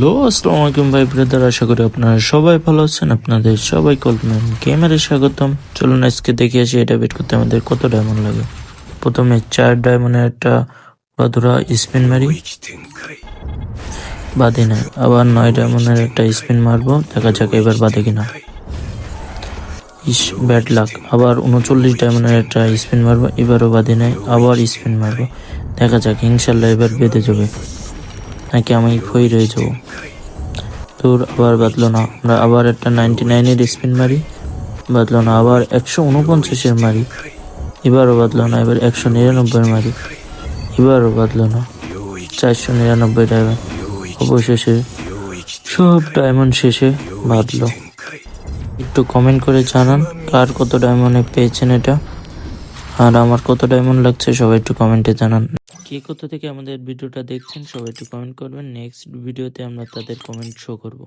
Hello আসসালামু আলাইকুম ভাই ব্রাদার, আশা করি আপনারা সবাই ভালো আছেন। আপনাদের সবাই কল্পনান গেমারে স্বাগতম। চলুন আজকে দেখে আসি এটা বেট করতে আমাদের কত ডায়মন্ড লাগে। প্রথমে চার ডায়মন্ডের একটা বাদুরা স্পিন মারি। বাদে না, আবার নয় ডায়মন্ডের একটা স্পিন মারবো। দেখা যাক এবার বাদে কিনা। ইস ব্যাড লাক আবার উনচল্লিশ ডায়মন্ডের একটা স্পিন মারবো। এবারও বাদে নাই, আবার স্পিন মারবো। দেখা যাক, ইনশাল্লাহ এবার বেঁধে যাবে। নাকি আমি খই রয়ে যাব? তোর আবার বাদলো না। আমরা আবার একটা নাইনটি নাইনের স্পিন মারি। বাদলো না, আবার একশো উনপঞ্চাশের মারি। এবারও বাদলো না, এবার একশো নিরানব্বই মারি। এবারও বাদলো না, চারশো নিরানব্বই ডায়মন্ড অবশেষে সব ডায়মন্ড শেষে বাদলো। একটু কমেন্ট করে জানান, কার কত ডায়মন্ডে পেয়েছেন এটা? আর আমার কত ডায়মন্ড লাগছে সবাই একটু কমেন্টে জানান। কে কোথা থেকে আমাদের ভিডিওটা দেখছেন সবাই একটু কমেন্ট করবেন। নেক্সট ভিডিওতে আমরা তাদের কমেন্ট শো করব।